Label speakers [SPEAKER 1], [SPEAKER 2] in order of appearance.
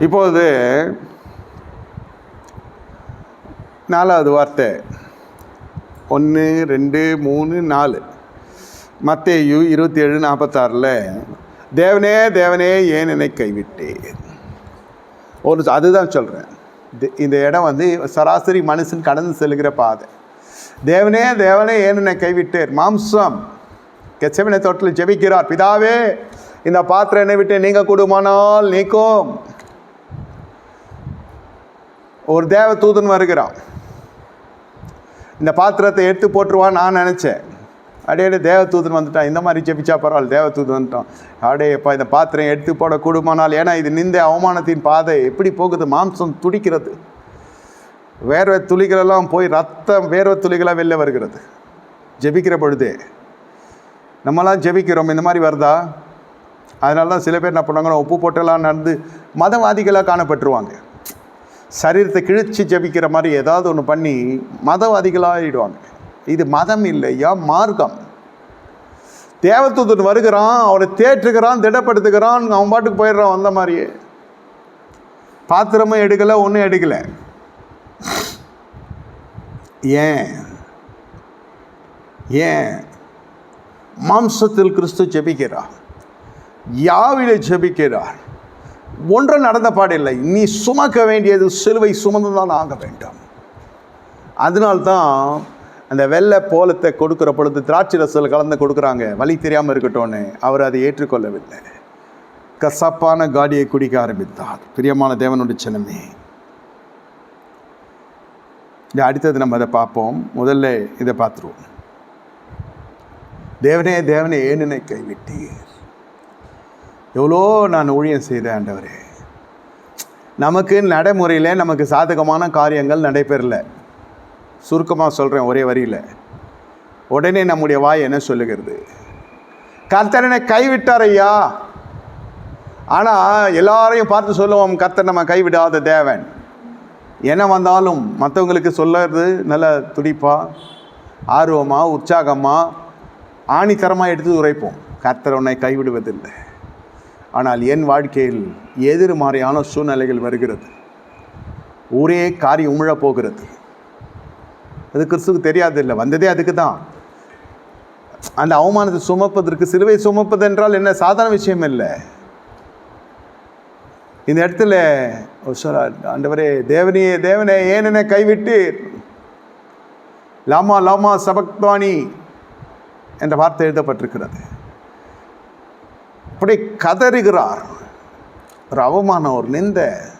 [SPEAKER 1] இப்போது நாலாவது வார்த்தை. ஒன்று ரெண்டு மூணு நாலு. மத்தேயு இருபத்தி ஏழு நாற்பத்தாறில் தேவனே தேவனே ஏன் என்னை கைவிட்டேன் ஒரு அதுதான் சொல்கிறேன் இந்த இடம் வந்து சராசரி மனுஷன் கடந்து செல்கிற பாதை. தேவனே தேவனே ஏன் என்னை கைவிட்டேர்? மாம்சம். கெச்சவினை தோட்டத்தில் ஜெபிக்கிறார். பிதாவே இந்த பாத்திரம் என்னை விட்டு நீங்கள் கூடுமானால் நீக்கும். ஒரு தேவ தூதன் வருகிறான். இந்த பாத்திரத்தை எடுத்து போட்டுருவான்னு நான் நினச்சேன். அடையே தேவ தூதன் வந்துட்டான். இந்த மாதிரி ஜெபிச்சா பரவாயில்ல தேவ தூதன் வந்துட்டான் அடையப்பா இந்த பாத்திரம் எடுத்து போட கூடுமானால் ஏன்னா இது நிந்த அவமானத்தின் பாதை. எப்படி போகுது? மாம்சம் துடிக்கிறது. வேர்வை துளிகளெல்லாம் போய் ரத்தம் வேர்வை துளிகளாக வெளில வருகிறது. ஜெபிக்கிற பொழுதே. நம்மலாம் ஜெபிக்கிறோம். இந்த மாதிரி வருதா? அதனால தான் சில பேர் என்ன பண்ணுவாங்கன்னா உப்பு போட்டெல்லாம் நடந்து மதவாதிகளாக காணப்பட்டுருவாங்க. சரீரத்தை கிழிச்சு ஜெபிக்கிற மாதிரி ஏதாவது ஒன்று பண்ணி மதவாதிகளாகிடுவாங்க இது மதம் இல்லையா? மார்க்கம். தேவத்துவத்துன்னு வருகிறான் அவனை தேற்றுகிறான் திடப்படுத்துகிறான் அவன் பாட்டுக்கு போயிடுறான் வந்த மாதிரியே. பாத்திரமும் எடுக்கலை ஒன்றும் எடுக்கலை. ஏன்? ஏன்? மாம்சத்தில் கிறிஸ்து ஜெபிக்கிறார். யாவிலே ஜெபிக்கிறார். ஒன்றும் நடந்த பாடில்லை. நீ சுமக்க வேண்டியது சிலுவை சுமந்து தான் ஆக வேண்டும். அதனால்தான் அந்த வெள்ளை போலத்தை கொடுக்குற பொழுது திராட்சை ரசல் கலந்து கொடுக்குறாங்க. வழி தெரியாமல் இருக்கட்டும்னு அவர் அதை ஏற்றுக்கொள்ளவில்லை. கசப்பான காடியை குடிக்க ஆரம்பித்தார். பிரியமான தேவனுடைய சின்னமே இது அடுத்தது நம்ம அதை பார்ப்போம். முதல்ல இதை பார்த்துருவோம். தேவனே தேவனே ஏன் கைவிட்டீர்? எவ்வளோ நான் ஊழியம் செய்தேன் ஆண்டவரே. நமக்கு நடைமுறையில் நமக்கு சாதகமான காரியங்கள் நடைபெறல. சுருக்கமாக சொல்கிறேன் ஒரே வரியில். உடனே நம்முடைய வாய் என்ன சொல்லுகிறது? கர்த்தரனை கைவிட்டார் ஐயா. ஆனால் எல்லாரையும் பார்த்து சொல்லுவோம் கர்த்தர் நம்ம கைவிடாத தேவன். என்ன வந்தாலும் மற்றவங்களுக்கு சொல்லுறது நல்ல துடிப்பாக ஆர்வமாக உற்சாகமாக ஆணித்தரமாக எடுத்து உரைப்போம். கர்த்தர் உன்னை கைவிடுவதில்லை. ஆனால் என் வாழ்க்கையில் எதிர்மறையான சூழ்நிலைகள் வருகிறது. ஊரே காரி உமிழப் போகிறது. அது கிறிஸ்துக்கு தெரியாது இல்லை வந்ததே அதுக்கு தான் அந்த அவமானத்தை சுமப்பதற்கு சிலுவை சுமப்பது என்றால் என்ன? சாதாரண விஷயம் இல்லை. இந்த இடத்துல ஒரு ஆண்டவரே தேவனே தேவனே ஏன் என்னை லாமா லாமா சபக்தானி என்ற வார்த்தை எழுதப்பட்டிருக்கிறது. அப்படி கதறுகிறார். ஒரு அவமானம் ஒரு நிந்த.